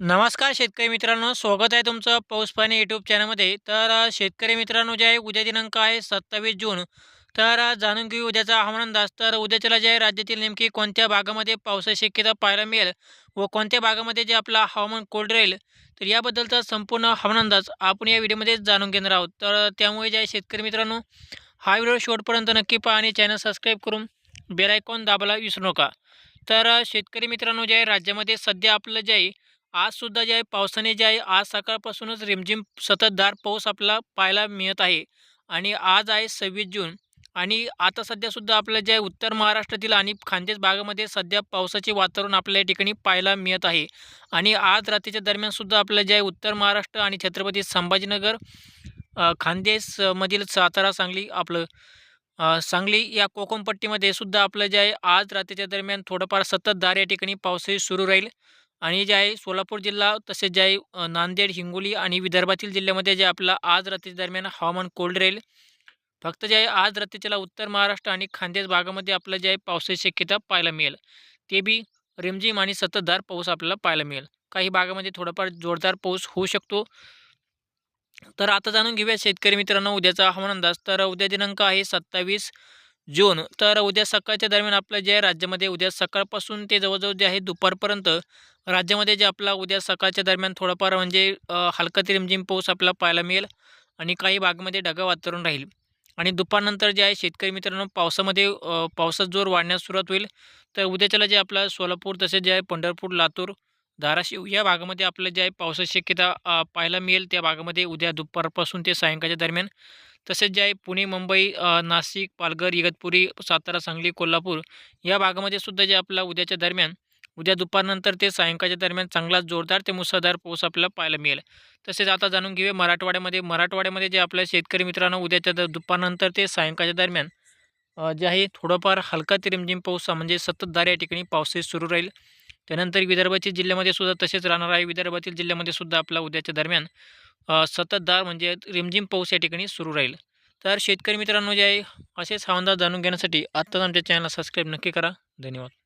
नमस्कार शेतकरी मित्रांनो स्वागत आहे तुमचं पाऊस पाणी यूट्यूब चॅनलमध्ये तर शेतकरी मित्रांनो जे आहे उद्या दिनांक आहे सत्तावीस जून. तर जाणून घेऊ उद्याचा हवामान अंदाज. तर उद्याच्याला जे आहे राज्यातील नेमकी कोणत्या भागामध्ये पावसाची शक्यता पाहायला मिळेल व कोणत्या भागामध्ये जे आपला हवामान कोल्ड राहील तर याबद्दलचा संपूर्ण हवामान अंदाज आपण या व्हिडिओमध्ये जाणून घेणार आहोत. तर त्यामुळे जे आहे शेतकरी मित्रांनो हा व्हिडिओ शेवटपर्यंत नक्की पहा आणि चॅनल सबस्क्राईब करून बेलायकॉन दाबायला विसरू नका. तर शेतकरी मित्रांनो जे आहे राज्यामध्ये सध्या आपलं जे आहे आज सुद्धा जे आहे पावसाने जे आहे आज सकाळपासूनच रिमझिम सततधार पाऊस आपला पाहायला मिळत आहे. आणि आज आहे सव्वीस जून आणि आता सध्यासुद्धा आपलं जे आहे उत्तर महाराष्ट्रातील आणि खानदेश भागामध्ये सध्या पावसाचे वातावरण आपल्या या ठिकाणी पाहायला मिळत आहे. आणि आज रात्रीच्या दरम्यानसुद्धा आपलं जे आहे उत्तर महाराष्ट्र आणि छत्रपती संभाजीनगर खानदेशमधील सातारा सांगली आपलं सांगली या कोकणपट्टीमध्ये सुद्धा आपलं जे आहे आज रात्रीच्या दरम्यान थोडंफार सततधार या ठिकाणी पावसाळी सुरू राहील. आणि जे आहे सोलापूर जिल्हा तसेच जे आहे नांदेड हिंगोली आणि विदर्भातील जिल्ह्यामध्ये जे आपला आज रात्री दरम्यान हवामान कोल्ड राहील. फक्त जे आहे आज रात्रीच्याला उत्तर महाराष्ट्र आणि खानदेश भागामध्ये आपलं जे आहे पावसाची शक्यता पाहायला मिळेल. ते बी रिमझिम आणि सततधार पाऊस आपल्याला पाहायला मिळेल. काही भागामध्ये थोडाफार जोरदार पाऊस होऊ शकतो. तर आता जाणून घेऊया शेतकरी मित्रांनो उद्याचा हवामान अंदाज. तर उद्या दिनांक आहे सत्तावीस जून. तर उद्या सकाळच्या दरम्यान आपलं जे आहे राज्यामध्ये उद्या सकाळपासून ते जवळजवळ जे आहे दुपारपर्यंत राज्यामध्ये जे आपला उद्या सकाळच्या दरम्यान थोडाफार म्हणजे हलका ते रिमझिम पाऊस आपल्याला पाहायला मिळेल आणि काही भागामध्ये ढगा वातावरण राहील. आणि दुपारनंतर जे आहे शेतकरी मित्रांनो पावसामध्ये पावसात जोर वाढण्यास सुरुवात होईल. तर उद्याच्याला जे आपलं सोलापूर तसेच जे आहे पंढरपूर लातूर धाराशिव या भागामध्ये आपलं जे आहे पावसाची शक्यता पाहायला मिळेल. त्या भागामध्ये उद्या दुपारपासून ते सायंकाळच्या दरम्यान. तसेच जे आहे पुणे मुंबई नाशिक पालघर इगतपुरी सातारा सांगली कोल्हापूर या भागामध्ये सुद्धा जे आपला उद्याच्या दरम्यान उद्या दुपारनंतर ते सायंकाळच्या दरम्यान चांगला जोरदार ते मुसळधार पाऊस आपल्याला पाहायला मिळेल. तसेच आता जाणून घेऊया मराठवाड्यामध्ये मराठवाड्यामध्ये जे आपल्या शेतकरी मित्रांनो उद्याच्या द- दुपारनंतर ते सायंकाळच्या दरम्यान जे आहे थोडंफार हलका ते रिमझिम पाऊस म्हणजे सततधार या ठिकाणी पावसाळी सुरू राहील. त्यानंतर विदर्भातील जिल्ह्यामध्ये सुद्धा तसेच राहणार आहे. विदर्भातील जिल्ह्यामध्ये सुद्धा आपला उद्याच्या दरम्यान सततधार म्हणजे रिमझिम पाऊस या ठिकाणी सुरू राहील. तर शेतकरी मित्रांनो जे आहे असेच हवामान जाणून घेण्यासाठी आत्ताच आमच्या चॅनलला सबस्क्राईब नक्की करा. धन्यवाद.